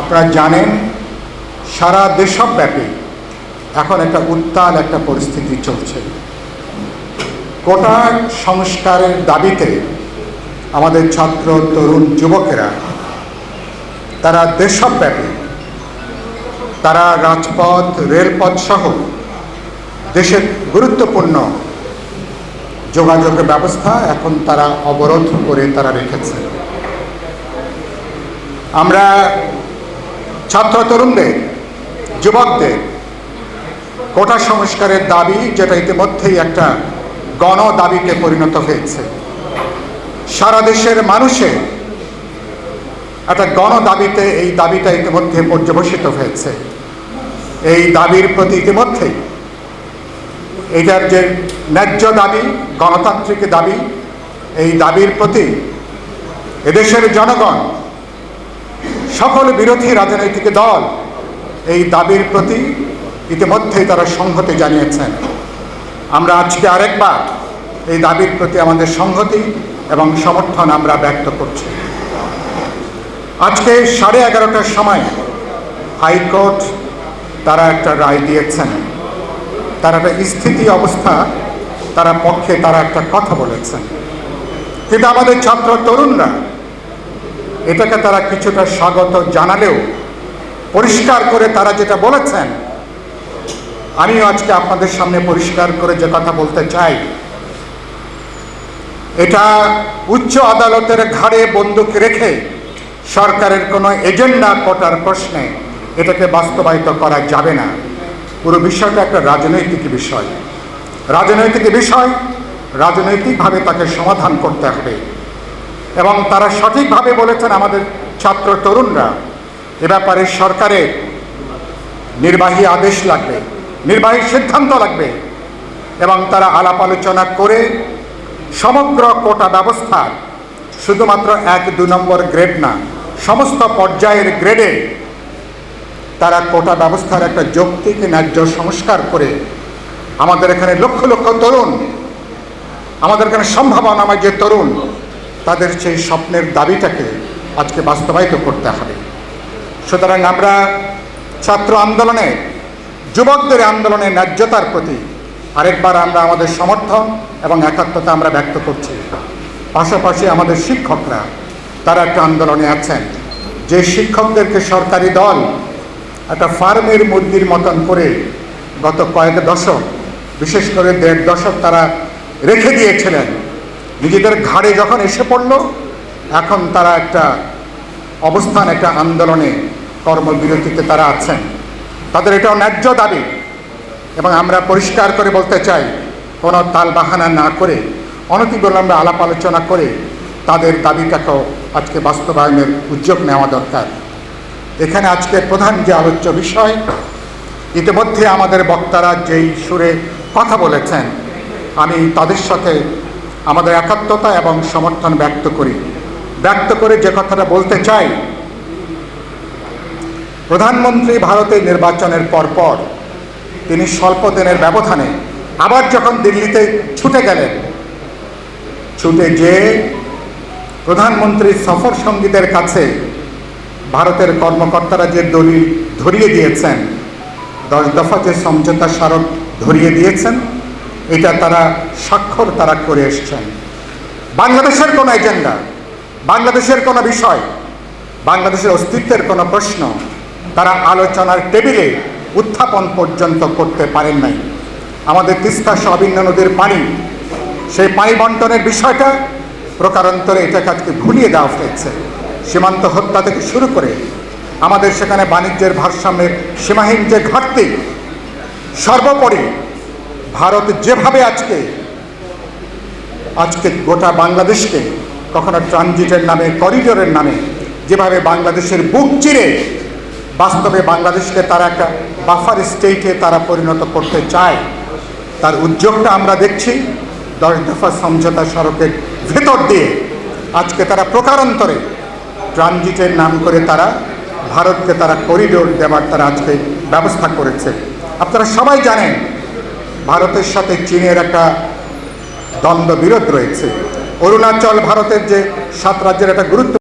আপনারা জানেন, সারা দেশব্যাপী এখন একটা উত্তাল একটা পরিস্থিতি চলছে। কোটা সংস্কারের দাবিতে আমাদের ছাত্র, তরুণ যুবকেরা, তারা দেশব্যাপী, তারা রাজপথ, রেলপথ সহ দেশের গুরুত্বপূর্ণ যোগাযোগের ব্যবস্থা এখন তারা অবরোধ করে তারা রেখেছে। আমরা ছাত্র তরুণদের যুবকদের কোটা সংস্কারের দাবি যেটা ইতিমধ্যেই একটা গণ দাবিতে পরিণত হয়েছে। সারা দেশের মানুষের একটা গণ দাবিতে এই দাবিটা ইতিমধ্যে পর্যবসিত হয়েছে। এই দাবির প্রতি ইতিমধ্যেই এটার যে ন্যায্য দাবি, গণতান্ত্রিক দাবি, এই দাবির প্রতি এদেশের জনগণ সকল বিরোধী রাজনৈতিক দল এই দাবির প্রতি ইতিমধ্যেই তারা সংহতি জানিয়েছেন। আমরা আজকে আরেকবার এই দাবির প্রতি আমাদের সংহতি এবং সমর্থন আমরা ব্যক্ত করছি। আজকে সাড়ে এগারোটার সময় হাইকোর্ট তারা একটা রায় দিয়েছেন। তারা একটা স্থিতি অবস্থা তারা পক্ষে তারা একটা কথা বলেছেন। কিন্তু আমাদের ছাত্র তরুণরা এটাকে তারা কিছুটা স্বাগত জানালেও, পরিষ্কার করে তারা যেটা বলেছেন, আমিও আজকে আপনাদের সামনে পরিষ্কার করে যে কথা বলতে চাই। এটা উচ্চ আদালতের ঘাড়ে বন্দুক রেখে সরকারের কোনো এজেন্ডা কটার প্রশ্নে এটাকে বাস্তবায়িত করা যাবে না। পুরো বিষয়টা একটা রাজনৈতিক বিষয়। রাজনৈতিক বিষয়, রাজনৈতিকভাবে তাকে সমাধান করতে হবে। এবং তারা সঠিকভাবে বলেছেন আমাদের ছাত্র তরুণরা, এ ব্যাপারে সরকারের নির্বাহী আদেশ লাগবে, নির্বাহী সিদ্ধান্ত লাগবে এবং তারা আলাপ আলোচনা করে সমগ্র কোটা ব্যবস্থা, শুধুমাত্র এক দু নম্বর গ্রেড না, সমস্ত পর্যায়ের গ্রেডে তারা কোটা ব্যবস্থার একটা যৌক্তিক ন্যায্য সংস্কার করে আমাদের এখানে লক্ষ লক্ষ তরুণ, আমাদের এখানে সম্ভাবনাময় যে তরুণ তাদের সেই স্বপ্নের দাবিটাকে আজকে বাস্তবায়িত করতে হবে। সুতরাং আমরা ছাত্র আন্দোলনে, যুবকদের আন্দোলনের ন্যায্যতার প্রতি আরেকবার আমরা আমাদের সমর্থন এবং একাত্মতা আমরা ব্যক্ত করছি। পাশাপাশি আমাদের শিক্ষকরা, তারা একটা আন্দোলনে আছেন। যে শিক্ষকদেরকে সরকারি দল একটা ফার্মের মুরগির মতন করে গত কয়েক দশক, বিশেষ করে দেড় দশক তারা রেখে দিয়েছিলেন। নিজেদের ঘাড়ে যখন এসে পড়ল, এখন তারা একটা অবস্থান, একটা আন্দোলনে কর্মবিরতিতে তারা আছেন। তাদের এটাও ন্যায্য দাবি। এবং আমরা পরিষ্কার করে বলতে চাই, কোনো তালবাহানা না করে, অনতিবিলম্বে আলাপ আলোচনা করে তাদের দাবিটাকেও আজকে বাস্তবায়নের উদ্যোগ নেওয়া দরকার। এখানে আজকে প্রধান যে আলোচ্য বিষয়, ইতিমধ্যে আমাদের বক্তারা যেই সুরে কথা বলেছেন, আমি তাদের সাথে আমাদের একাত্মতা এবং সমর্থন ব্যক্ত করি। ব্যক্ত করে যে কথাটা বলতে চাই, প্রধানমন্ত্রী ভারতের নির্বাচনের পরপর তিনি স্বল্প দিনের ব্যবধানে আবার যখন দিল্লিতে ছুটে গেলেন, ছুটে যেয়ে প্রধানমন্ত্রী সফর সঙ্গীদের কাছে ভারতের কর্মকর্তারা যে দলিল ধরিয়ে দিয়েছেন, দশ দফা যে সমঝোতা স্মারক ধরিয়ে দিয়েছেন এটা তারা স্বাক্ষর তারা করে এসছেন। বাংলাদেশের কোনো এজেন্ডা, বাংলাদেশের কোনো বিষয়, বাংলাদেশের অস্তিত্বের কোনো প্রশ্ন তারা আলোচনার টেবিলে উত্থাপন পর্যন্ত করতে পারেন নাই। আমাদের তিস্তা সবিন্ন নদীর পানি, সেই পানি বন্টনের বিষয়টা প্রকারান্তরে এটাকে আজকে ভুলিয়ে দেওয়া হয়েছে। সীমান্ত হত্যা থেকে শুরু করে আমাদের সেখানে বাণিজ্যের ভারসাম্যের সীমাহীন যে ঘাটতি, সর্বোপরি ভারত যেভাবে আজকে আজকে গোটা বাংলাদেশকে কখনো ট্রানজিটের নামে, করিডোরের নামে, যেভাবে বাংলাদেশের বুক চিরে বাস্তবে বাংলাদেশকে তারা একটা বাফার স্টেটে তারা পরিণত করতে চায়, তার উদ্যোগটা আমরা দেখছি দশ দফা সমঝোতা সড়কের ভেতর দিয়ে। আজকে তারা প্রকারান্তরে ট্রানজিটের নাম করে তারা, ভারতকে তারা করিডোর দেওয়ার তারা আজকে ব্যবস্থা করেছে। আপনারা সবাই জানেন ভারতের সাথে চীনের একটা দ্বন্দ্ব বিরোধ রয়েছে। অরুণাচল ভারতের যে সাত রাজ্যের একটা গুরুত্ব